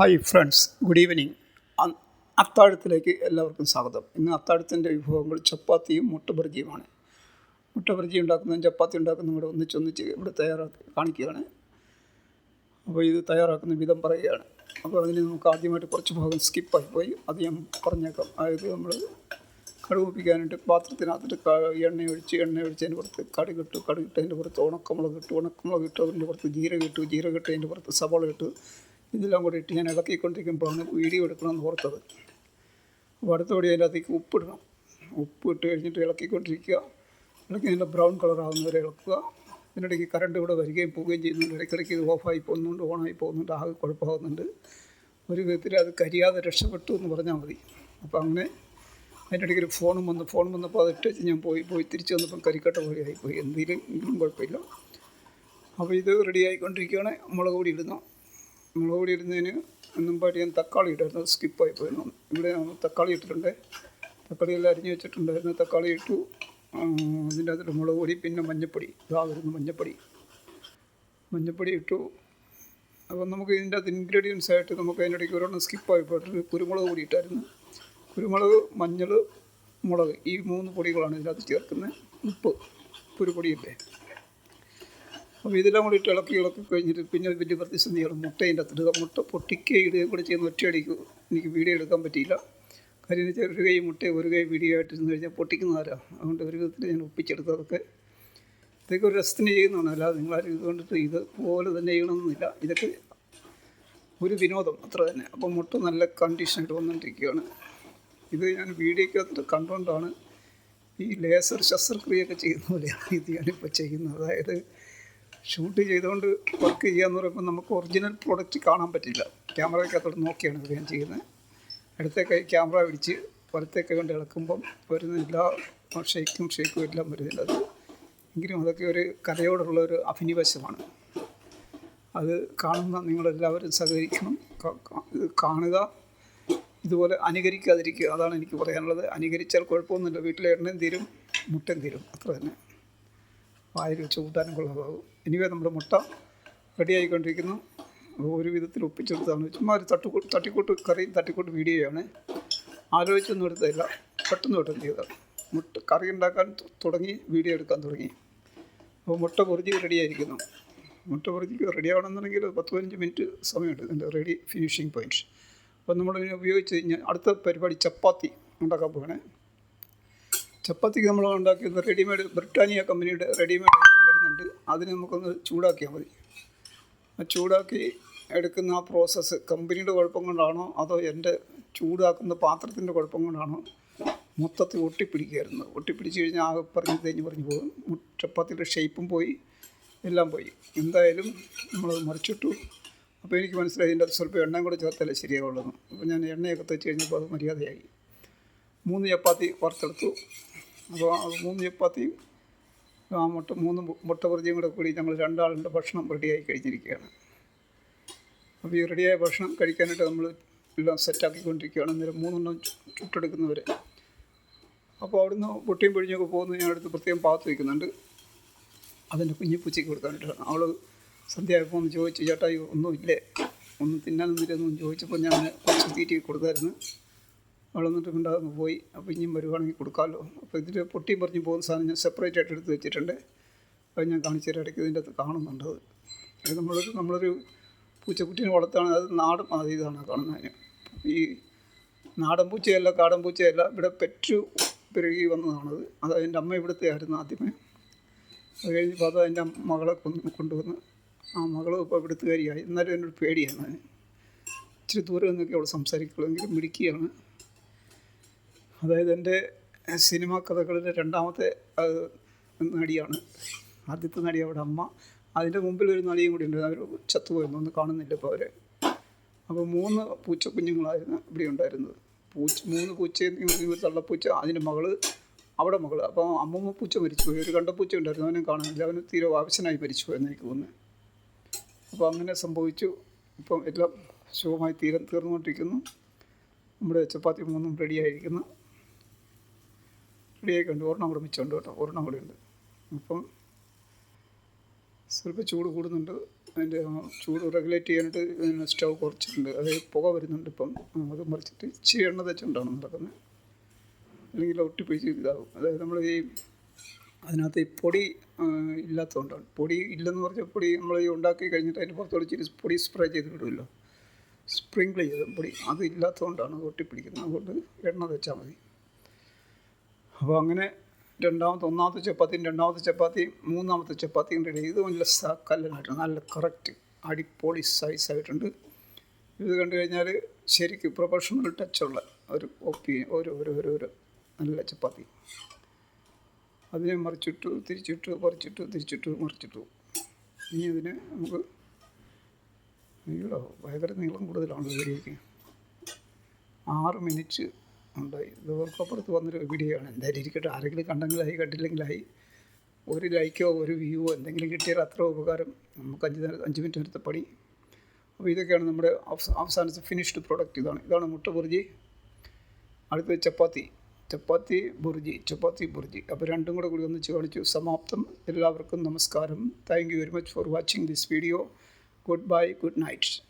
Hi friends good evening. അത്താഴത്തിലേക്ക് എല്ലാവർക്കും സ്വാഗതം. ഇന്ന് അത്താഴത്തിന്റെ വിഭവങ്ങൾ ചപ്പാത്തിയും മുട്ടബർജിയുമാണ്. മുട്ടബർജി ഉണ്ടാക്കുന്നതും ചപ്പാത്തി ഉണ്ടാക്കുന്നതും കൂടെ ഒന്നിച്ചൊന്നിച്ച് ഇവിടെ തയ്യാറാക്കി കാണിക്കുകയാണ്. അപ്പോൾ ഇത് തയ്യാറാക്കുന്ന വിധം പറയുകയാണ്. അപ്പോൾ അതിന് നമുക്ക് ആദ്യമായിട്ട് കുറച്ച് ഭാഗം സ്കിപ്പായി പോയി. അത് ഞാൻ പറഞ്ഞേക്കാം. അതായത് നമ്മൾ കടുപിപ്പിക്കാനായിട്ട് പാത്രത്തിനകത്തിട്ട് എണ്ണ ഒഴിച്ച് എണ്ണ ഒഴിച്ചതിന്റെ പുറത്ത് കടുക് ഇട്ടു. കടുക് ഇട്ടതിന്റെ പുറത്ത് ഉണക്കമുളക് ഇട്ടു. ഉണക്കമുളക് ഇട്ടു അതിന്റെ പുറത്ത് ജീരകം ഇട്ടു. ജീരകം ഇട്ടതിന്റെ പുറത്ത് സവാള ഇട്ടു. ഇതെല്ലാം കൂടി ഇട്ട് ഞാൻ ഇളക്കിക്കൊണ്ടിരിക്കുമ്പോഴാണ് വീഡിയോ എടുക്കണമെന്ന് ഓർത്തത്. അപ്പോൾ അടുത്തപടി അതിന്റെ അകത്തേക്ക് ഉപ്പിടണം. ഉപ്പ് ഇട്ട് കഴിഞ്ഞിട്ട് ഇളക്കിക്കൊണ്ടിരിക്കുക. ഇളക്കി നല്ല ബ്രൗൺ കളർ ആകുന്നവരെ ഇളക്കുക. ഇതിനിടയ്ക്ക് കറണ്ട് ഇവിടെ വരികയും പോവുകയും ചെയ്യുന്നുണ്ട്. ഇടയ്ക്കിടയ്ക്ക് ഇത് ഓഫായി പോകുന്നുണ്ട് ഓണായി പോകുന്നുണ്ട് ആകെ കുഴപ്പമാകുന്നുണ്ട് ഒരു വിധത്തിൽ അത് കരിയാതെ രക്ഷപ്പെട്ടു എന്ന് പറഞ്ഞാൽ മതി. അപ്പോൾ അങ്ങനെ അതിന്റെ ഇടയ്ക്ക് ഒരു ഫോണും വന്നു ഫോൺ വന്നപ്പോൾ അത് ഇട്ട് ഞാൻ പോയി പോയി തിരിച്ചു വന്നപ്പം കരിക്കട്ട പോലെ ആയിപ്പോയി. എന്തെങ്കിലും എങ്കിലും കുഴപ്പമില്ല. അപ്പോൾ ഇത് റെഡി ആയിക്കൊണ്ടിരിക്കുകയാണ്. മുളക് പൊടി ഇടുന്നു. മുളക് പൊടി ഇടുന്നതിന് പാടി ഞാൻ തക്കാളി ഇട്ടായിരുന്നു. അത് സ്കിപ്പായി പോയിരുന്നു ഇവിടെ നമ്മൾ തക്കാളി ഇട്ടിട്ടുണ്ട്. തക്കാളി എല്ലാം അരിഞ്ഞ് വെച്ചിട്ടുണ്ടായിരുന്നു. തക്കാളി ഇട്ടു. അതിന്റെ അകത്ത് മുളക് പൊടി പിന്നെ മഞ്ഞപ്പൊടി. ഇതാ വരുന്നു മഞ്ഞപ്പൊടി. മഞ്ഞപ്പൊടി ഇട്ടു. അപ്പം നമുക്ക് ഇതിന്റെ അകത്ത് ഇൻഗ്രീഡിയൻസ് ആയിട്ട് നമുക്ക് അതിന്റെ ഇടയ്ക്ക് ഒരെണ്ണം സ്കിപ്പായി പോയിട്ട് കുരുമുളക് പൊടി ഇട്ടായിരുന്നു. കുരുമുളക് മഞ്ഞൾ മുളക് ഈ മൂന്ന് പൊടികളാണ് ഇതിനകത്ത് ചേർക്കുന്നത്. ഉപ്പ് കുരുപൊടിയില്ലേ? അപ്പോൾ ഇതെല്ലാം കൂടി ഇട്ട് ഇളക്കി ഇളക്കി കഴിഞ്ഞിട്ട് പിന്നെ വലിയ പ്രതിസന്ധിയാണ് മുട്ടേന്റെ അത്രയും മുട്ട പൊട്ടിക്കുകയും കൂടെ ചെയ്യുന്ന ഒറ്റയടിക്ക് എനിക്ക് വീഡിയോ എടുക്കാൻ പറ്റിയില്ല. കാര്യം എന്ന് വെച്ചാൽ ഒരു കൈ മുട്ട ഒരു കൈ വീഡിയോ ആയിട്ടിരുന്ന് കഴിഞ്ഞാൽ പൊട്ടിക്കുന്നവരാ. അതുകൊണ്ട് ഒരു വിധത്തിൽ ഞാൻ ഒപ്പിച്ചെടുത്തതൊക്കെ ഇതൊക്കെ ഒരു രസത്തിന് ചെയ്യുന്നതാണ്. അല്ലാതെ നിങ്ങളാരും ഇതുകൊണ്ടിട്ട് ഇതുപോലെ തന്നെ ചെയ്യണമെന്നില്ല. ഇതൊക്കെ ഒരു വിനോദം അത്ര തന്നെ. അപ്പോൾ മുട്ട നല്ല കണ്ടീഷനായിട്ട് വന്നുകൊണ്ടിരിക്കുകയാണ് ഇത് ഞാൻ വീഡിയോക്കകത്ത് കണ്ടുകൊണ്ടാണ് ഈ ലേസർ ശസ്ത്രക്രിയ ഒക്കെ ചെയ്യുന്ന പോലെയാണ് ഇത് ഞാനിപ്പോൾ ചെയ്യുന്നത്. അതായത് ഷൂട്ട് ചെയ്തുകൊണ്ട് വർക്ക് ചെയ്യാന്ന് പറയുമ്പോൾ നമുക്ക് ഒറിജിനൽ പ്രോഡക്റ്റ് കാണാൻ പറ്റില്ല. ക്യാമറയ്ക്കകത്തോട്ട് നോക്കിയാണ് ഇത് ഞാൻ ചെയ്യുന്നത്. അടുത്ത കൈ ക്യാമറ പിടിച്ച് വലത്തെ കൈ കൊണ്ട് ഇളക്കുമ്പം വരുന്ന എല്ലാ ഷേക്കും ഷേക്കും എല്ലാം വരുന്നില്ല എങ്കിലും അതൊക്കെ ഒരു കലയോടുള്ള ഒരു അഭിനിവേശമാണ്. അത് കാണുന്ന നിങ്ങളെല്ലാവരും സഹകരിക്കണം. ഇത് കാണുക ഇതുപോലെ അനുകരിക്കാതിരിക്കുക. അതാണ് എനിക്ക് പറയാനുള്ളത്. അനുകരിച്ചാൽ കുഴപ്പമൊന്നുമില്ല. വീട്ടിലെ എണ്ണയും തീരും മുട്ടയും തീരും. അത്ര തന്നെ. വായിൽ വെച്ച് കൂട്ടാനും കൊള്ളാതാവും. എനിവേ നമ്മുടെ മുട്ട റെഡിയായിക്കൊണ്ടിരിക്കുന്നു ഒരു വിധത്തിൽ ഒപ്പിച്ചെടുത്താണ് ചുമ്മാ ഒരു തട്ടുകൂട്ട് തട്ടിക്കൂട്ട് കറി തട്ടിക്കൂട്ട് വീഡിയോയാണ് ആലോചിച്ചൊന്നും എടുത്തതില്ല പെട്ടെന്ന് പെട്ടെന്ന് ചെയ്തതാണ് മുട്ട കറി ഉണ്ടാക്കാൻ തുടങ്ങി വീഡിയോ എടുക്കാൻ തുടങ്ങി. അപ്പോൾ മുട്ട പൊറിജി റെഡിയായിരിക്കുന്നു മുട്ട പൊറിഞ്ഞ് റെഡി ആവണമെന്നുണ്ടെങ്കിൽ പത്ത് പതിനഞ്ച് മിനിറ്റ് സമയമുണ്ട്. ഇതിന്റെ റെഡി ഫിനിഷിങ് പോയിന്റ് അപ്പോൾ നമ്മളിതിനെ ഉപയോഗിച്ച് കഴിഞ്ഞാൽ അടുത്ത പരിപാടി ചപ്പാത്തി ഉണ്ടാക്കാൻ പോകണേ ചപ്പാത്തിക്ക് നമ്മൾ ഉണ്ടാക്കിയത് റെഡിമെയ്ഡ് ബ്രിട്ടാനിയ കമ്പനിയുടെ റെഡിമെയ്ഡ് വരുന്നുണ്ട്. അതിന് നമുക്കൊന്ന് ചൂടാക്കിയാൽ മതി. ചൂടാക്കി എടുക്കുന്ന ആ പ്രോസസ്സ് കമ്പനിയുടെ കുഴപ്പം കൊണ്ടാണോ അതോ എന്റെ ചൂടാക്കുന്ന പാത്രത്തിന്റെ കുഴപ്പം കൊണ്ടാണോ? മൊത്തത്തിൽ ഒട്ടിപ്പിടിക്കുകയായിരുന്നു. ഒട്ടിപ്പിടിച്ച് കഴിഞ്ഞാൽ ആകെ പറഞ്ഞ് തേഞ്ഞ് പറഞ്ഞു പോകും. ചപ്പാത്തിയുടെ ഷേപ്പും പോയി. എല്ലാം പോയി. എന്തായാലും നമ്മളത് മറിച്ചിട്ടു. അപ്പോൾ എനിക്ക് മനസ്സിലായി ഇതിന്റെ സ്വല്പം എണ്ണയും കൂടെ ചേർത്താലേ ശരിയാവുള്ളൂ അപ്പോൾ ഞാൻ എണ്ണയൊക്കെ തെച്ച് കഴിഞ്ഞപ്പോൾ അത് മര്യാദയായി. മൂന്ന് ചപ്പാത്തി വറുത്തെടുത്തു. അപ്പോൾ മൂന്ന് ചപ്പാത്തിയും ആ മുട്ട മൂന്ന് മുട്ട കൂടെ കൂടി ഞങ്ങൾ രണ്ടാളുടെ ഭക്ഷണം റെഡിയായി കഴിഞ്ഞിരിക്കുകയാണ്. അപ്പോൾ ഈ റെഡിയായ ഭക്ഷണം കഴിക്കാനായിട്ട് നമ്മൾ എല്ലാം സെറ്റാക്കിക്കൊണ്ടിരിക്കുകയാണ്. അന്നേരം മൂന്നെണ്ണം ചുട്ടെടുക്കുന്നവർ അപ്പോൾ അവിടുന്ന് പൊട്ടിയും പൊഴിഞ്ഞൊക്കെ പോകുന്നത് ഞാൻ അടുത്ത് പ്രത്യേകം പാത്ത് വയ്ക്കുന്നുണ്ട്. അതിന്റെ കുഞ്ഞു പൂച്ചയ്ക്ക് കൊടുക്കാനായിട്ടാണ് അവൾ സന്ധ്യയായപ്പോൾ ഒന്ന് ചോദിച്ചു ചേട്ടായി ഈ ഒന്നും ഇല്ലേ? ഒന്നും തിന്നാനൊന്നുമില്ലെന്നും ചോദിച്ചപ്പോൾ ഞാൻ കുറച്ച് തീറ്റി കൊടുത്തായിരുന്നു. അവൾ എന്നിട്ട് പോയി. അപ്പോൾ ഇനിയും വരുവാണെങ്കിൽ കൊടുക്കാമല്ലോ. അപ്പോൾ ഇതിൽ പൊട്ടിയും പറഞ്ഞ് പോകുന്ന സാധനം ഞാൻ സെപ്പറേറ്റ് ആയിട്ട് എടുത്ത് വെച്ചിട്ടുണ്ട്. അത് ഞാൻ കാണിച്ചു തരാം. ഇടയ്ക്ക് ഇതിന്റെ അകത്ത് കാണുന്നുണ്ട് അത്. അത് നമ്മളൊരു നമ്മളൊരു പൂച്ചക്കുട്ടീനെ വളർത്താണ് അത് നാടൻ അത് ഇതാണ് കാണുന്നതിന് ഈ നാടൻ പൂച്ചയല്ല കാടൻ പൂച്ചയല്ല ഇവിടെ പെറ്റു പെരുകി വന്നതാണത് അത്. അതിന്റെ അമ്മ ഇവിടുത്തെ ആയിരുന്നു ആദ്യമേ. അത് കഴിഞ്ഞപ്പോൾ അത് അതിന്റെ മകളെ കൊന്ന് കൊണ്ടുവന്ന് ആ മകളും ഇപ്പോൾ ഇവിടുത്തുകാരിയായി. എന്നാലും എന്നൊരു പേടിയാണ് ഇച്ചിരി ദൂരം നിന്നൊക്കെ അവൾ സംസാരിക്കുള്ളൂ. എങ്കിലും മിടുക്കിയാണ്. അതായത് എന്റെ സിനിമാ കഥകളിലെ രണ്ടാമത്തെ നടിയാണ്. ആദ്യത്തെ നടി അവിടെ അമ്മ. അതിന്റെ മുമ്പിൽ ഒരു നടിയും കൂടി ഉണ്ട്. അവർ ചത്തുപോയിരുന്നു ഒന്നും കാണുന്നില്ല ഇപ്പോൾ അവരെ. അപ്പോൾ മൂന്ന് പൂച്ച കുഞ്ഞുങ്ങളായിരുന്നു ഇവിടെ ഉണ്ടായിരുന്നത്. പൂച്ച മൂന്ന് പൂച്ചയും ഒരു തള്ളപ്പൂച്ച അതിന്റെ മകൾ അവിടെ മകൾ. അപ്പോൾ അമ്മമ്മ പൂച്ച മരിച്ചുപോയി. ഒരു കണ്ട പൂച്ച ഉണ്ടായിരുന്നു. അവനെ കാണുന്നില്ല അവന് തീരെ ആവശ്യനായി മരിച്ചുപോയെന്ന് എനിക്ക് തോന്നുന്നു. അപ്പോൾ അങ്ങനെ സംഭവിച്ചു. ഇപ്പം എല്ലാം ശുഭമായി തീരം തീർന്നുകൊണ്ടിരിക്കുന്നു. നമ്മുടെ ചപ്പാത്തി മൂന്നും റെഡിയായിരിക്കുന്നു റെഡിയായിക്കൊണ്ട് ഒരെണ്ണം കൂടെ മിച്ചമുണ്ട് കേട്ടോ. ഒരെണ്ണം കൂടെ ഉണ്ട്. അപ്പം സ്വല്പം ചൂട് കൂടുന്നുണ്ട്. അതിന്റെ ചൂട് റെഗുലേറ്റ് ചെയ്യാനായിട്ട് പിന്നെ സ്റ്റൗ കുറച്ചിട്ടുണ്ട്. അത് പുക വരുന്നുണ്ട് ഇപ്പം. അത് മറിച്ചിട്ട് ഇച്ചിരി എണ്ണ തെച്ചുകൊണ്ടാണ് നടക്കുന്നത് അല്ലെങ്കിൽ ഒട്ടിപ്പിടിച്ച് ഇതാകും അതായത് നമ്മൾ ഈ അതിനകത്ത് ഈ പൊടി ഇല്ലാത്തതുകൊണ്ടാണ്. പൊടി ഇല്ലെന്ന് പറഞ്ഞാൽ പൊടി നമ്മൾ ഈ ഉണ്ടാക്കി കഴിഞ്ഞിട്ട് അതിന് പുറത്തോട് ഇച്ചിരി പൊടി സ്പ്രേ ചെയ്ത് വിടുമല്ലോ സ്പ്രിങ്കിൾ ചെയ്ത് പൊടി. അത് ഇല്ലാത്തതുകൊണ്ടാണ് ഒട്ടിപ്പിടിക്കുന്നത്. അതുകൊണ്ട് എണ്ണ തെച്ചാൽ മതി. അപ്പോൾ അങ്ങനെ രണ്ടാമത്തെ ഒന്നാമത്തെ ചപ്പാത്തിയും രണ്ടാമത്തെ ചപ്പാത്തിയും മൂന്നാമത്തെ ചപ്പാത്തിയും റെഡി ഇത് നല്ല കല്ലനായിട്ട് നല്ല കറക്റ്റ് അടിപൊളി സൈസായിട്ടുണ്ട് ഇത് കണ്ടു കഴിഞ്ഞാൽ ശരിക്കും പ്രൊഫഷണൽ ടച്ചുള്ള ഒരു ഒപ്പി ഒരു ഒരു ഒരു ഒരു നല്ല ചപ്പാത്തി. അതിനെ മറിച്ചിട്ടു തിരിച്ചിട്ടു പറിച്ചിട്ടു തിരിച്ചിട്ടു മറിച്ചിട്ടു. ഇനി അതിനെ നമുക്ക് നീളോ? ഭയങ്കര നീളം കൂടുതലാണ് വീഡിയോയ്ക്ക് ആറ് മിനിറ്റ് ഉണ്ടായി ഇതോർക്കപ്പുറത്ത് വന്നൊരു വീഡിയോ ആണ്. എന്തായാലും ഇരിക്കട്ടെ. ആരെങ്കിലും കണ്ടെങ്കിലായി കണ്ടില്ലെങ്കിലായി. ഒരു ലൈക്കോ ഒരു വ്യൂവോ എന്തെങ്കിലും കിട്ടിയാൽ അത്ര ഉപകാരം. നമുക്ക് അഞ്ച് നേരം അഞ്ച് മിനിറ്റ് നേരത്തെ പണി. അപ്പോൾ ഇതൊക്കെയാണ് നമ്മുടെ അവസ- അവസാനത്തെ ഫിനിഷ്ഡ് പ്രോഡക്റ്റ് ഇതാണ് ഇതാണ് മുട്ട ബുർജി. അടുത്തത് ചപ്പാത്തി. ചപ്പാത്തി ബുർജി ചപ്പാത്തി ബുർജി. അപ്പോൾ രണ്ടും കൂടെ കൂടി ഒന്നിച്ച് കാണിച്ചു. സമാപ്തം. എല്ലാവർക്കും നമസ്കാരം. Thank you very much for watching this video goodbye good night